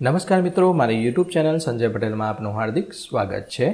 નમસ્કાર મિત્રો, મારી યુટ્યુબ ચેનલ સંજય પટેલમાં આપનું હાર્દિક સ્વાગત છે.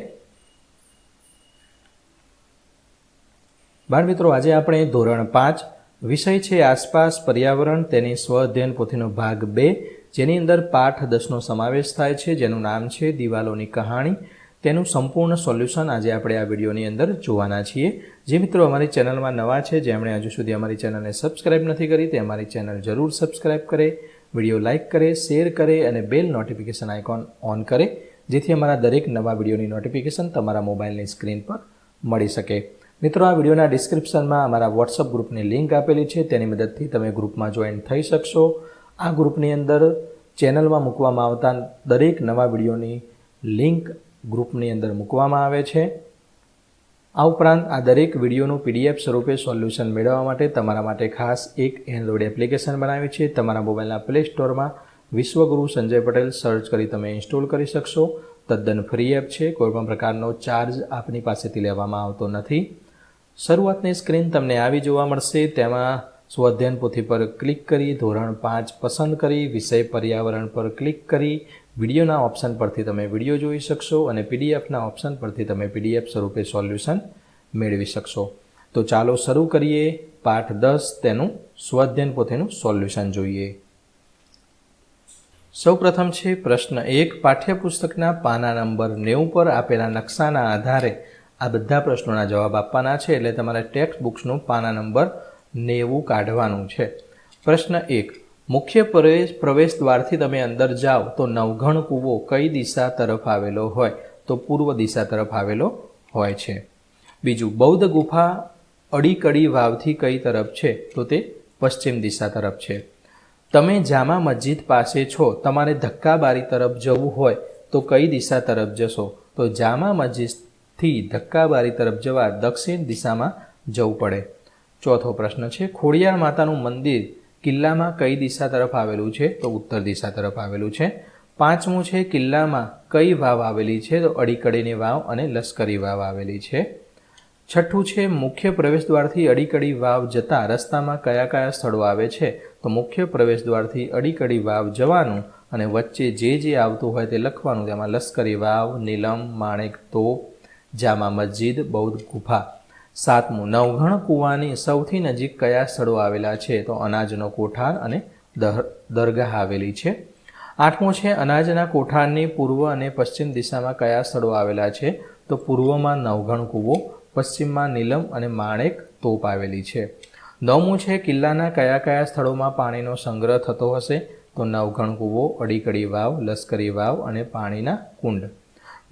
બાળ મિત્રો, આજે આપણે ધોરણ પાંચ, વિષય છે આસપાસ પર્યાવરણ, તેની સ્વ અધ્યયન પોથીનો ભાગ બે, જેની અંદર પાઠ દસનો સમાવેશ થાય છે, જેનું નામ છે દિવાલોની કહાણી. તેનું સંપૂર્ણ સોલ્યુશન આજે આપણે આ વિડીયોની અંદર જોવાના છીએ. જે મિત્રો અમારી ચેનલમાં નવા છે, જેમણે હજુ સુધી અમારી ચેનલને સબસ્ક્રાઇબ નથી કરી, તે અમારી ચેનલ જરૂર સબસ્ક્રાઇબ કરે. વીડિયો લાઇક કરે, શેર કરે અને બેલ નોટિફિકેશન આઇકોન ઓન કરે, જેથી અમારા દરેક નવા વિડીયોની નોટિફિકેશન તમારા મોબાઈલની સ્ક્રીન પર મળી શકે. મિત્રો, આ વિડીયોના ડિસ્ક્રિપ્શનમાં અમારા વોટ્સઅપ ગ્રુપની લિંક આપેલી છે. તેની મદદથી તમે ગ્રુપમાં જોઈન થઈ શકશો. આ ગ્રુપની અંદર ચેનલમાં મૂકવામાં આવતા દરેક નવા વિડીયોની લિંક ગ્રુપની અંદર મૂકવામાં આવે છે. આ ઉપરાંત આ દરેક વિડીયોનું પીડીએફ સ્વરૂપે સોલ્યુશન મેળવવા માટે તમારા માટે ખાસ એક એન્ડ્રોઇડ એપ્લિકેશન બનાવી છે. તમારા મોબાઈલના પ્લે સ્ટોરમાં વિશ્વગુરુ સંજય પટેલ સર્ચ કરી તમે ઇન્સ્ટોલ કરી શકશો. તદ્દન ફ્રી એપ છે. કોઈપણ પ્રકારનો ચાર્જ આપની પાસેથી લેવામાં આવતો નથી. શરૂઆતની સ્ક્રીન તમને આવી જોવા મળશે. તેમાં સ્વાધ્યાયન પોથી પર ક્લિક કરી, ધોરણ પાંચ પસંદ કરી, વિષય પર્યાવરણ પર ક્લિક કરી વિડીયોના ઓપ્શન પરથી તમે વીડિયો જોઈ શકશો અને પીડીએફના ઓપ્શન પરથી તમે પીડીએફ સ્વરૂપે સોલ્યુશન મેળવી શકશો. તો ચાલો શરૂ કરીએ પાઠ દસ તેનું સ્વાધ્યન પોતેનું સોલ્યુશન જોઈએ. સૌપ્રથમ છે પ્રશ્ન એક. પાઠ્યપુસ્તકના પાના નંબર નેવું પર આપેલા નકશાના આધારે આ બધા પ્રશ્નોના જવાબ આપવાના છે એટલે તમારે ટેક્સ્ટ બુક્સનું પાના નંબર નેવું કાઢવાનું છે. પ્રશ્ન એક. મુખ્ય પ્રવેશ દ્વારથી તમે અંદર જાઓ તો નવઘણ કૂવો કઈ દિશા તરફ આવેલો હોય? તો પૂર્વ દિશા તરફ આવેલો હોય છે. બીજું, બૌદ્ધ ગુફા અડીકડી વાવથી કઈ તરફ છે? તો તે પશ્ચિમ દિશા તરફ છે. તમે જામા મસ્જિદ પાસે છો, તમારે ધક્કાબારી તરફ જવું હોય, તો કઈ દિશા તરફ જશો? તો જામા મસ્જિદથી ધક્કાબારી તરફ જવા દક્ષિણ દિશામાં જવું પડે. ચોથો પ્રશ્ન છે, ખોડિયાર માતાનું મંદિર કિલ્લામાં કઈ દિશા તરફ આવેલું છે? તો ઉત્તર દિશા તરફ આવેલું છે. પાંચમું છે, કિલ્લામાં કઈ વાવ આવેલી છે? તો અડીકડીની વાવ અને લશ્કરી વાવ આવેલી છે. છઠ્ઠું છે, મુખ્ય પ્રવેશદ્વારથી અડીકડી વાવ જતા રસ્તામાં કયા કયા સ્થળો આવે છે? તો મુખ્ય પ્રવેશદ્વારથી અડીકડી વાવ જવાનું અને વચ્ચે જે જે આવતું હોય તે લખવાનું. તેમાં લશ્કરી વાવ, નીલમ, માણેક, તોપ, જામા મસ્જિદ, બૌદ્ધ ગુફા. સાતમું, નવઘણ કૂવાની સૌથી નજીક કયા સ્થળો આવેલા છે? તો અનાજનો કોઠાર અને દરગાહ આવેલી છે. આઠમું છે, અનાજના કોઠારની પૂર્વ અને પશ્ચિમ દિશામાં કયા સ્થળો આવેલા છે? તો પૂર્વમાં નવઘણ કૂવો, પશ્ચિમમાં નીલમ અને માણેક તોપ આવેલી છે. નવમું છે, કિલ્લાના કયા કયા સ્થળોમાં પાણીનો સંગ્રહ થતો હશે? તો નવઘણ કૂવો, અડીકડી વાવ, લશ્કરી વાવ અને પાણીના કુંડ.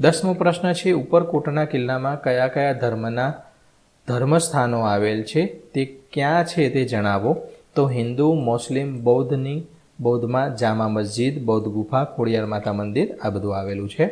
દસમો પ્રશ્ન છે, ઉપરકોટના કિલ્લામાં કયા કયા ધર્મના ધર્મસ્થાનો આવેલ છે. તે ક્યાં છે તે જણાવો. તો હિન્દુ, મુસ્લિમ, બૌદ્ધની, બૌદ્ધમાં જામા મસ્જિદ, બૌદ્ધ ગુફા, ખોડિયાર માતા મંદિર, આ બધું આવેલું છે.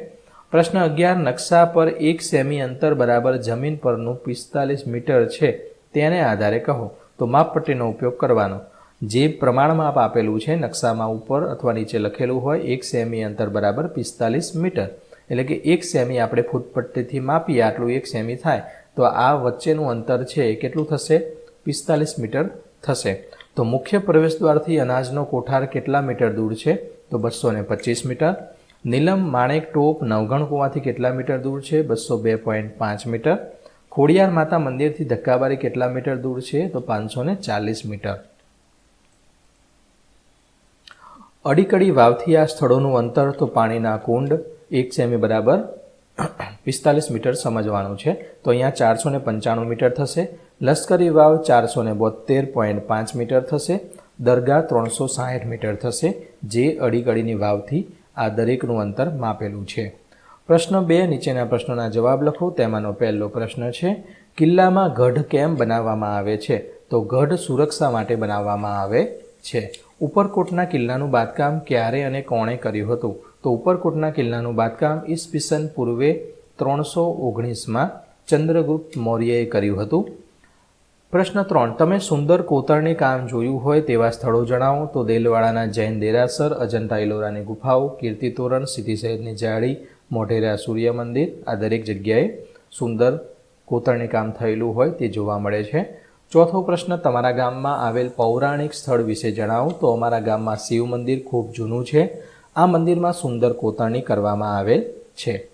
પ્રશ્ન અગિયાર, નકશા પર એક સેમી અંતર બરાબર જમીન પરનું પિસ્તાલીસ મીટર છે તેને આધારે કહો. તો માપપટ્ટીનો ઉપયોગ કરવાનો. જે પ્રમાણ માપ આપેલું છે નકશામાં ઉપર અથવા નીચે લખેલું હોય, એક સેમી અંતર બરાબર પિસ્તાલીસ મીટર. એટલે કે એક સેમી આપણે ફૂટપટ્ટીથી માપીએ, આટલું એક સેમી થાય. તો આ વચ્ચેનું અંતર છે એ કેટલું થશે? પિસ્તાલીસ મીટર થશે. તો મુખ્ય પ્રવેશદ્વારથી અનાજનો કોઠાર કેટલા મીટર દૂર છે? તો બસો ને પચીસ મીટર. નીલમ માણેક ટોપ નવગણ કુવાથી કેટલા મીટર દૂર છે? બસો બે પોઈન્ટ પાંચ મીટર. ખોડિયાર માતા મંદિરથી ધક્કાબારી કેટલા મીટર દૂર છે? તો પાંચસો ને ચાલીસ મીટર. અડીકડી વાવથી આ સ્થળોનું અંતર, તો પાણીના કુંડ, એક સેમી બરાબર પિસ્તાલીસ મીટર સમજવાનું છે. તો અહીંયા ચારસો ને પંચાણું મીટર થશે. લશ્કરી વાવ ચારસો ને બોતેર પોઈન્ટ પાંચ મીટર થશે. દરગાહ ત્રણસો સાહીઠ મીટર થશે, જે અડીકડીની વાવથી આ દરેકનું અંતર માપેલું છે. પ્રશ્ન બે, નીચેના પ્રશ્નોના જવાબ લખો. તેમાંનો પહેલો પ્રશ્ન છે, કિલ્લામાં ગઢ કેમ બનાવવામાં આવે છે? તો ગઢ સુરક્ષા માટે બનાવવામાં આવે છે. ઉપરકોટના કિલ્લાનું બાંધકામ ક્યારે અને કોણે કર્યું હતું? તો ઉપરકોટના કિલ્લાનું બાંધકામ ઈસવીસન પૂર્વે ત્રણસો ઓગણીસમાં ચંદ્રગુપ્ત મૌર્યએ કર્યું હતું. પ્રશ્ન ત્રણ, તમે સુંદર કોતરણી કામ જોયું હોય તેવા સ્થળો જણાવો. તો દેલવાડાના જૈન દેરાસર, અજંતા ઇલોરાની ગુફાઓ, કીર્તિ તોરણ સૈદની જાળી, મોઢેરા સૂર્ય મંદિર આ દરેક જગ્યાએ સુંદર કોતરણી કામ થયેલું હોય તે જોવા મળે છે. ચોથો પ્રશ્ન, તમારા ગામમાં આવેલ પૌરાણિક સ્થળ વિશે જણાવો. તો અમારા ગામમાં શિવ મંદિર ખૂબ જૂનું છે. આ મંદિરમાં સુંદર કોતરણી કરવામાં આવેલ છે.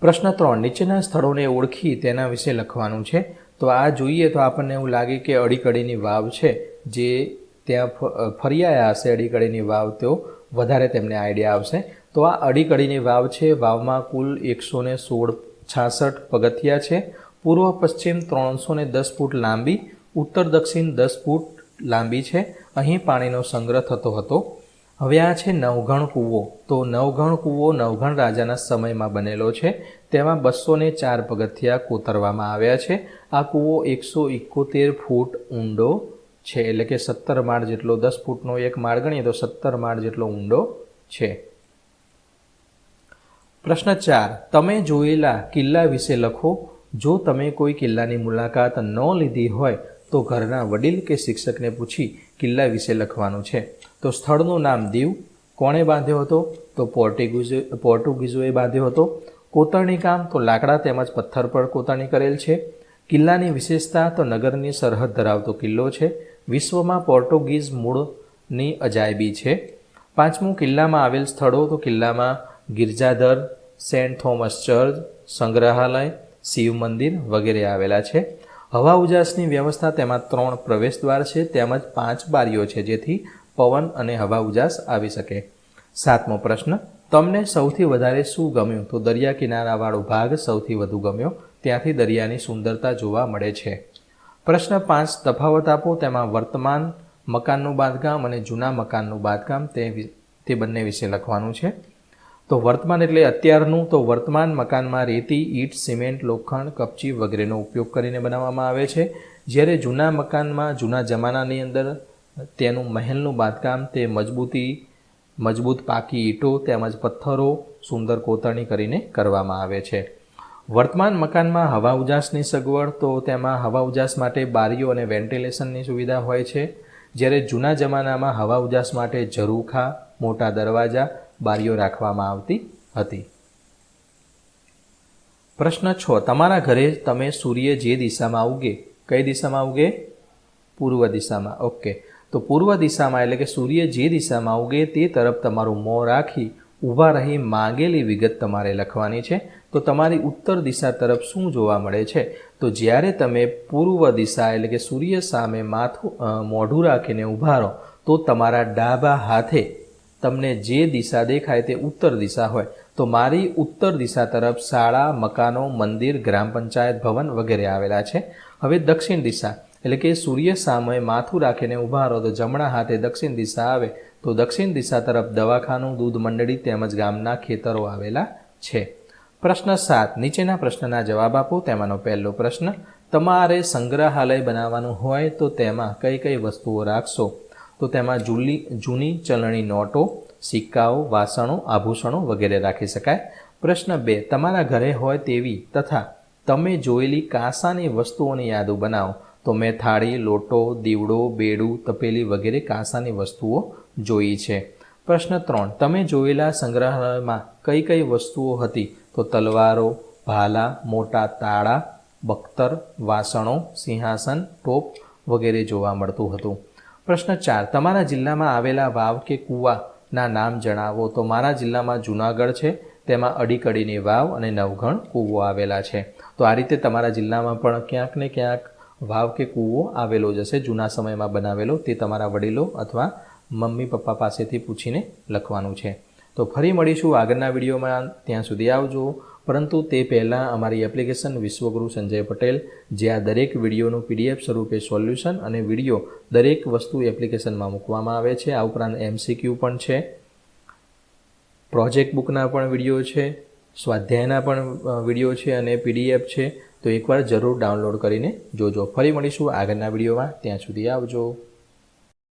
પ્રશ્ન ત્રણ, નીચેના સ્થળોને ઓળખી તેના વિશે લખવાનું છે. તો આ જોઈએ તો આપણને એવું લાગે કે અડીકડીની વાવ છે, જે ત્યાં ફરી ફરિયાયા હશે અડીકડીની વાવ તો વધારે તેમને આઈડિયા આવશે. તો આ અડીકડીની વાવ છે, વાવમાં કુલ એકસો ને સોળ છાસઠ પગથિયા છે. પૂર્વ પશ્ચિમ ત્રણસો ને દસ ફૂટ લાંબી, ઉત્તર દક્ષિણ દસ ફૂટ લાંબી છે. અહીં પાણીનો સંગ્રહ થતો હતો. હવે આ છે નવઘણ કૂવો. તો નવઘણ કૂવો નવઘણ રાજાના સમયમાં બનેલો છે. તેમાં બસો ને ચાર પગથિયા કોતરવામાં આવ્યા છે. આ કૂવો એકસો એકોતેર ફૂટ ઊંડો છે. એટલે કે સત્તર માળ જેટલો દસ ફૂટનો એક માળ ગણીએ તો સત્તર માળ જેટલો ઊંડો છે. પ્રશ્ન ચાર. તમે જોયેલા કિલ્લા વિશે લખો. જો તમે કોઈ કિલ્લાની મુલાકાત ન લીધી હોય તો ઘરના વડીલ કે શિક્ષકને પૂછી કિલ્લા વિશે લખવાનું છે. તો સ્થળનું નામ દીવ. કોણે બાંધ્યો હતો? તો પોર્ટુગીઝો, પોર્ટુગીઝોએ બાંધ્યો હતો. કોતરણી કામ, તો લાકડા તેમજ પથ્થર પર કોતરણી કરેલ છે. કિલ્લાની વિશેષતા, તો નગરની સરહદ ધરાવતો કિલ્લો છે. વિશ્વમાં પોર્ટુગીઝ મૂળની અજાયબી છે. પાંચમું કિલ્લામાં આવેલ સ્થળો, તો કિલ્લામાં ગિરજાધર, સેન્ટ થોમસ ચર્ચ, સંગ્રહાલય, શિવ મંદિર વગેરે આવેલા છે. હવા ઉજાસની વ્યવસ્થા, તેમાં ત્રણ પ્રવેશદ્વાર છે, તેમજ પાંચ બારીઓ છે, જેથી પવન અને હવા ઉજાસ આવી શકે. સાતમો પ્રશ્ન, તમને સૌથી વધારે શું ગમ્યું? તો દરિયા કિનારાવાળો ભાગ સૌથી વધુ ગમ્યો. ત્યાંથી દરિયાની સુંદરતા જોવા મળે છે. પ્રશ્ન પાંચ, તફાવત આપો. તેમાં વર્તમાન મકાનનું બાંધકામ અને જૂના મકાનનું બાંધકામ તે તે બંને વિશે લખવાનું છે. તો વર્તમાન એટલે અત્યારનું. તો વર્તમાન મકાનમાં રેતી, ઈંટ, સિમેન્ટ, લોખંડ, કપચી વગેરેનો ઉપયોગ કરીને બનાવવામાં આવે છે. જ્યારે જૂના મકાનમાં, જૂના જમાનાની અંદર તેનું મહેલનું બાંધકામ તે મજબૂતી, મજબૂત પાકી ઈંટો તેમજ પથ્થરો સુંદર કોતરણી કરીને કરવામાં આવે છે. વર્તમાન મકાનમાં હવા ઉજાસની સગવડ, તો તેમાં હવા ઉજાસ માટે બારીઓ અને વેન્ટિલેશનની સુવિધા હોય છે. જ્યારે જૂના જમાનામાં હવા ઉજાસ માટે ઝરૂખા, મોટા દરવાજા, બારીઓ રાખવામાં આવતી હતી. પ્રશ્ન છ, તમારા ઘરે તમે સૂર્ય જે દિશામાં ઉગે, કઈ દિશામાં ઉગે? પૂર્વ દિશામાં. ઓકે. તો પૂર્વ દિશામાં એટલે કે સૂર્ય જે દિશામાં ઉગે તે તરફ તમારું મોં રાખી ઊભા રહી માંગેલી વિગત તમારે લખવાની છે. તો તમારી ઉત્તર દિશા તરફ શું જોવા મળે છે? તો જ્યારે તમે પૂર્વ દિશા એટલે કે સૂર્ય સામે માથું મોઢું રાખીને ઊભા રહો, તો તમારા ડાબા હાથે તમને જે દિશા દેખાય તે ઉત્તર દિશા હોય. તો મારી ઉત્તર દિશા તરફ શાળા, મકાનો, મંદિર, ગ્રામ પંચાયત, ભવન વગેરે આવેલા છે. હવે દક્ષિણ દિશા. એટલે કે સૂર્ય સામે માથું રાખીને ઊભા રહો તો જમણા હાથે દક્ષિણ દિશા આવે. તો દક્ષિણ દિશા તરફ દવાખાનું, દૂધ મંડળી તેમજ ગામના ખેતરો આવેલા છે. પ્રશ્ન સાત. નીચેના પ્રશ્નના જવાબ આપો. તેમાંનો પહેલો પ્રશ્ન, તમારે સંગ્રહાલય બનાવવાનું હોય તો તેમાં કઈ કઈ વસ્તુઓ રાખશો? તો તેમાં જૂલી, જૂની ચલણી નોટો, સિક્કાઓ, વાસણો, આભૂષણો વગેરે રાખી શકાય. પ્રશ્ન બે. તમારા ઘરે હોય તેવી તથા તમે જોયેલી કાંસાની વસ્તુઓની યાદો બનાવો. તો મેં થાળી, લોટો, દીવડો, બેડું, તપેલી વગેરે કાંસાની વસ્તુઓ જોઈ છે. પ્રશ્ન ત્રણ. તમે જોયેલા સંગ્રહાલયમાં કઈ કઈ વસ્તુઓ હતી? તો તલવારો, ભાલા, મોટા તાળા, બખ્તર, વાસણો, સિંહાસન, ટોપ વગેરે જોવા મળતું હતું. પ્રશ્ન ચાર. તમારા જિલ્લામાં આવેલા વાવ કે કૂવાના નામ જણાવો. તો મારા જિલ્લામાં જુનાગઢ છે, તેમાં અડીકડીની વાવ અને નવઘણ કૂવો આવેલા છે. તો આ રીતે તમારા જિલ્લામાં પણ ક્યાંક ને ક્યાંક વાવ કે કૂવો આવેલો જ હશે જૂના સમયમાં બનાવેલો, તે તમારા વડીલો અથવા મમ્મી, પપ્પા પાસેથી પૂછીને લખવાનું છે. તો ફરી મળીશું આગળના વિડીયોમાં. ત્યાં સુધી આવજો. પરંતુ તે પહેલાં અમારી એપ્લિકેશન વિશ્વગુરુ સંજય પટેલ, જે આ દરેક વિડીયોનું પીડીએફ સ્વરૂપે સોલ્યુશન અને વીડિયો દરેક વસ્તુ એપ્લિકેશનમાં મૂકવામાં આવે છે. આ ઉપરાંત એમસીક્યુ પણ છે. પ્રોજેક્ટ બુકના પણ વીડિયો છે. સ્વાધ્યાયના પણ વીડિયો છે અને પીડીએફ છે. તો એકવાર જરૂર ડાઉનલોડ કરીને જોજો. ફરી મળીશું આગળના વિડીયોમાં. ત્યાં સુધી આવજો.